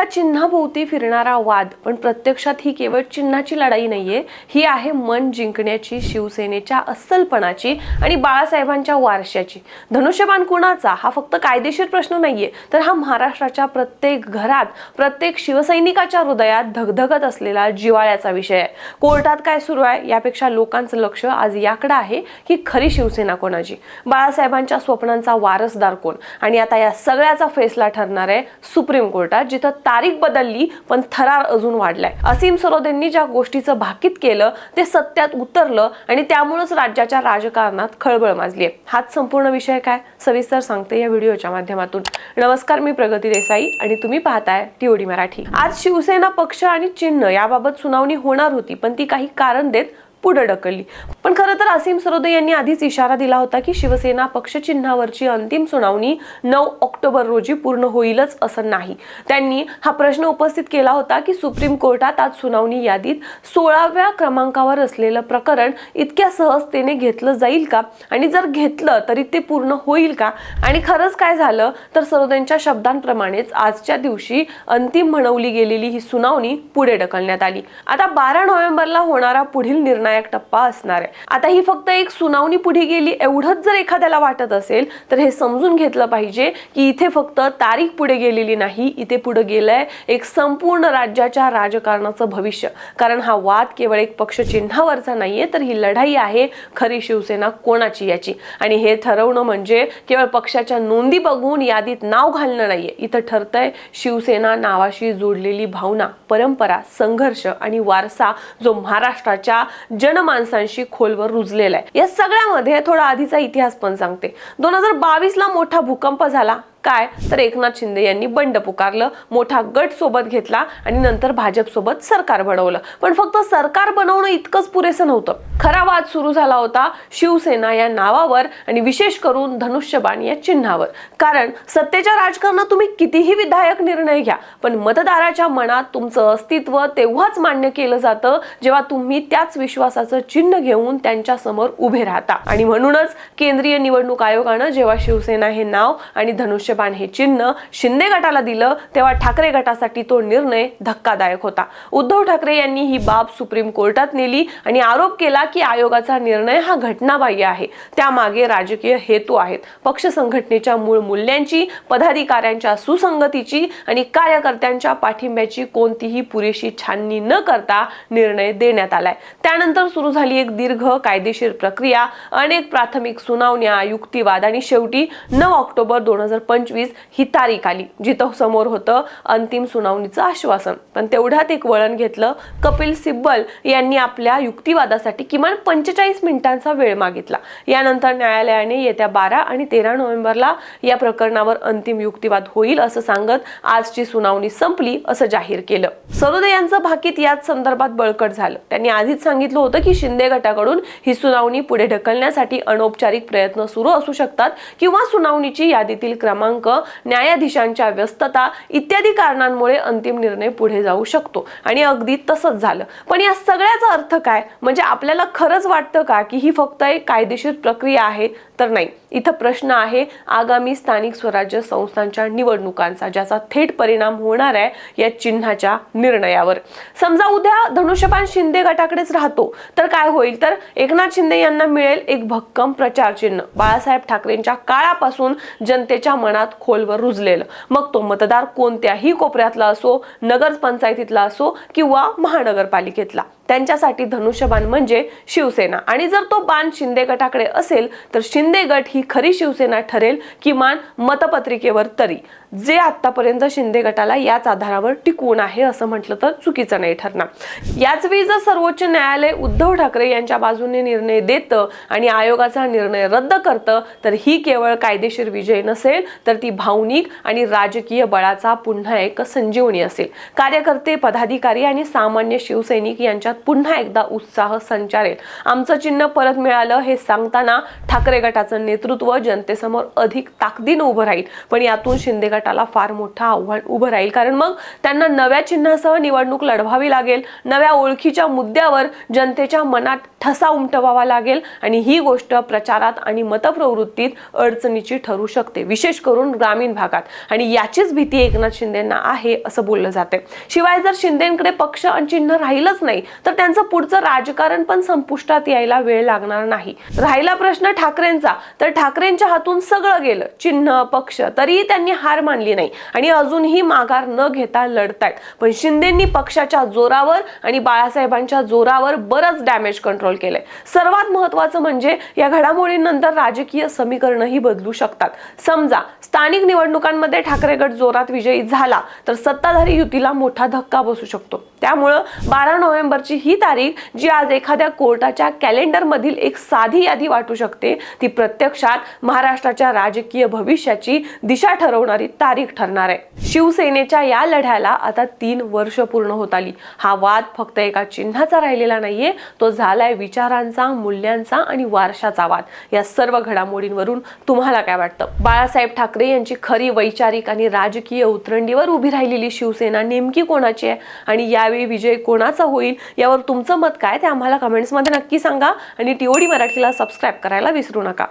एका चिन्हाभोवती फिरणारा वाद पण प्रत्यक्षात ही केवळ चिन्हाची लढाई नाहीये. ही आहे मन जिंकण्याची शिवसेनेच्या अस्सलपणाची आणि बाळासाहेबांच्या वारशाची. धनुष्यबाण कुणाचा? हा फक्त कायदेशीर प्रश्न नाहीये. तर हा महाराष्ट्राच्या प्रत्येक घरात प्रत्येक शिवसैनिकाच्या हृदयात धगधगत असलेला जिवाळ्याचा विषय आहे. कोर्टात काय सुरू आहे यापेक्षा लोकांचं लक्ष आज याकडे आहे की खरी शिवसेना कोणाची? बाळासाहेबांच्या स्वप्नांचा वारसदार कोण? आणि आता या सगळ्याचा फैसला ठरणार आहे सुप्रीम कोर्टात जिथं तारीख बदलली पण थरार अजून वाढलाय. असीम सरोदेंनी ज्या गोष्टीचं भाकीत केलं ते सत्यात उतरलं आणि त्यामुळेच राज्याच्या राजकारणात खळबळ माजली आहे हाच संपूर्ण विषय काय? सविस्तर सांगते या व्हिडिओच्या माध्यमातून. नमस्कार मी प्रगती देसाई आणि तुम्ही पाहताय टीओडी मराठी. आज शिवसेना पक्ष आणि चिन्ह याबाबत सुनावणी होणार होती पण ती काही कारण देत पुढे ढकलली. पण खरं तर असीम सरोदे यांनी आधीच इशारा दिला होता की शिवसेना पक्षचिन्हावरची अंतिम सुनावणी नऊ ऑक्टोबर रोजी पूर्ण होईलच असं नाही. त्यांनी हा प्रश्न उपस्थित केला होता की सुप्रीम कोर्टात आज सुनावणी यादीत सोळाव्या क्रमांकावर असलेलं प्रकरण इतक्या सहजतेने घेतलं जाईल का? आणि जर घेतलं तरी ते पूर्ण होईल का? आणि खरंच काय झालं? तर सरोदेंच्या शब्दांप्रमाणेच आजच्या दिवशी अंतिम म्हणवली गेलेली ही सुनावणी पुढे ढकलण्यात आली. आता बारा नोव्हेंबरला होणारा पुढील निर्णय निर्णायक टप्पा असणार आहे. आता ही फक्त एक सुनावणी पुढे गेली एवढंच जर एखाद्याला वाटत असेल तर हे समजून घेतलं पाहिजे की इथे फक्त तारीख पुढे गेलेली नाही इथे पुढे गेलंय एक संपूर्ण राज्याच्या राजकारणाचं भविष्य. कारण हा वाद केवळ एक पक्ष चिन्हावरचा नाहीये तर ही लढाई आहे खरी शिवसेना कोणाची याची? आणि हे ठरवणं म्हणजे केवळ पक्षाच्या नोंदी बघून यादीत नाव घालणं नाहीये. इथं ठरतंय शिवसेना नावाशी जोडलेली भावना परंपरा संघर्ष आणि वारसा जो महाराष्ट्राच्या जनमानसांशी खोलवर रुजलेला आहे. या सगळ्यामध्ये थोडा आधीचा इतिहास पण सांगते. दोन हजार बावीस ला मोठा भूकंप झाला. काय? तर एकनाथ शिंदे यांनी बंड पुकारलं मोठा गट सोबत घेतला आणि नंतर भाजप सोबत सरकार बनवलं. पण फक्त सरकार बनवणं इतकंच पुरेसं नव्हतं. खरा वाद सुरू झाला होता शिवसेना या नावावर आणि विशेष करून धनुष्यबाण या चिन्हावर. कारण सत्तेच्या राजकारणात तुम्ही कितीही विधायक निर्णय घ्या पण मतदाराच्या मनात तुमचं अस्तित्व तेव्हाच मान्य केलं जातं जेव्हा तुम्ही त्याच विश्वासाचं चिन्ह घेऊन त्यांच्यासमोर उभे राहता. आणि म्हणूनच केंद्रीय निवडणूक आयोगानं जेव्हा शिवसेना हे नाव आणि धनुष्य हिशेबाने हे चिन्ह शिंदे गटाला दिलं तेव्हा ठाकरे गटासाठी तो निर्णय धक्कादायक होता. उद्धव ठाकरे यांनी ही बाब सुप्रीम कोर्टात नेली आणि आरोप केला की आयोगाचा निर्णय हा घटनाबाह्य आहे. त्यामागे राजकीय हेतू आहेत. पक्ष संघटनेच्या मूळ मूल्यांची पदाधिकाऱ्यांच्या सुसंगतीची आणि कार्यकर्त्यांच्या पाठिंब्याची कोणतीही पुरेशी छाननी न करता निर्णय देण्यात आलाय. त्यानंतर सुरू झाली एक दीर्घ कायदेशीर प्रक्रिया. अनेक प्राथमिक सुनावण्या युक्तिवाद आणि शेवटी नऊ ऑक्टोबर दोन हजार पंचवीस ही तारीख आली जिथं समोर होतं अंतिम सुनावणीचं आश्वासन. पण तेवढ्यात एक वळण घेतलं कपिल सिब्बल यांनी आपल्या युक्तिवादासाठी किमान पंचेचाळीस मिनिटांचा वेळ मागितला. यानंतर न्यायालयाने येत्या बारा आणि तेरा नोव्हेंबरला या प्रकरणावर अंतिम युक्तिवाद होईल असं सांगत आजची सुनावणी संपली असं जाहीर केलं. सरोदे यांचं भाकीत याच संदर्भात बळकट झालं. त्यांनी आधीच सांगितलं होतं की शिंदे गटाकडून ही सुनावणी पुढे ढकलण्यासाठी अनौपचारिक प्रयत्न सुरू असू शकतात किंवा सुनावणीची यादीतील क्रमांक न्यायाधीशांच्या व्यस्तता इत्यादी कारणांमुळे अंतिम निर्णय पुढे जाऊ शकतो. आणि अगदी तसंच झालं. पण या सगळ्याचा अर्थ काय? म्हणजे आपल्याला खरंच वाटतं का की ही फक्त एक कायदेशीर प्रक्रिया आहे? तर नाही. इथं प्रश्न आहे आगामी स्थानिक स्वराज्य संस्थांच्या निवडणुकांचा ज्याचा थेट परिणाम होणार आहे या चिन्हाच्या निर्णयावर. समजा उद्या धनुष्यपान शिंदे गटाकडेच राहतो तर काय होईल? तर एकनाथ शिंदे यांना मिळेल एक भक्कम प्रचार चिन्ह. बाळासाहेब ठाकरेंच्या काळापासून जनतेच्या मनात खोलवर रुजलेलं. मग तो मतदार कोणत्याही कोपऱ्यातला असो नगर पंचायतीतला असो किंवा महानगरपालिकेतला. त्यांच्यासाठी धनुष्यबाण म्हणजे शिवसेना. आणि जर तो बाण शिंदे गटाकडे असेल तर शिंदे गट ही खरी शिवसेना ठरेल किमान मतपत्रिकेवर तरी. जे आतापर्यंत शिंदे गटाला याच आधारावर टिकवून आहे असं म्हटलं तर चुकीचं नाही ठरणार. याच वेळी जर सर्वोच्च न्यायालय उद्धव ठाकरे यांच्या बाजूने निर्णय देतं आणि आयोगाचा निर्णय रद्द करतं तर ही केवळ कायदेशीर विजय नसेल तर ती भावनिक आणि राजकीय बळाचा पुन्हा एक संजीवनी असेल. कार्यकर्ते पदाधिकारी आणि सामान्य शिवसैनिक यांच्यात पुन्हा एकदा उत्साह संचारेल. आमचं चिन्ह परत मिळालं हे सांगताना ठाकरे गटाचं नेतृत्व जनतेसमोर अधिक ताकदीनं उभं राहील. पण यातून शिंदे गटाला फार मोठं आव्हान उभं राहील. कारण मग त्यांना नव्या चिन्हासह निवडणूक लढवावी लागेल. नव्या ओळखीच्या मुद्द्यावर जनतेच्या मनात ठसा उमटवावा लागेल. आणि ही गोष्ट प्रचारात आणि मतप्रवृत्तीत अडचणीची ठरू शकते. विशेष करून ग्रामीण भागात. आणि याचीच भीती एकनाथ शिंदेना आहे असं बोललं जाते शिवाय जर शिंदेकडे पक्ष आणि चिन्ह राहिलंच नाही तर तर त्यांचं पुढचं राजकारण पण संपुष्टात यायला वेळ लागणार नाही. राहिला प्रश्न ठाकरेंचा. तर ठाकरेंच्या हातून सगळं गेलं. चिन्ह पक्ष तरीही त्यांनी हार मानली नाही. आणि अजूनही माघार न घेता लढतायत. पण शिंदेंनी पक्षाच्या जोरावर आणि बाळासाहेबांच्या जोरावर बरंच डॅमेज कंट्रोल केलंय. सर्वात महत्वाचं म्हणजे या घडामोडींनंतर राजकीय समीकरणही बदलू शकतात. समजा स्थानिक निवडणुकांमध्ये ठाकरे गट जोरात विजयी झाला तर सत्ताधारी युतीला मोठा धक्का बसू शकतो. त्यामुळं बारा नोव्हेंबरची ही तारीख जी आज एखाद्या कोर्टाच्या कॅलेंडरमधील एक साधी यादी वाटू शकते ती प्रत्यक्षात महाराष्ट्राच्या राजकीय भविष्याची दिशा ठरवणारी तारीख ठरणार आहे. शिवसेनेच्या या लढ्याला आता तीन वर्ष पूर्ण होत आली. हा वाद फक्त एका चिन्हाचा राहिलेला नाहीये तो झालाय विचारांचा मूल्यांचा आणि वारशाचा वाद. या सर्व घडामोडींवरून तुम्हाला काय वाटतं? बाळासाहेब ठाकरे यांची खरी वैचारिक आणि राजकीय उतरंडीवर उभी राहिलेली शिवसेना नेमकी कोणाची आहे? आणि यावेळी विजय कोणाचा होईल? यावर तुमचं मत काय ते आम्हाला कमेंट्समध्ये नक्की सांगा. आणि टीओडी मराठीला सबस्क्राईब करायला विसरू नका.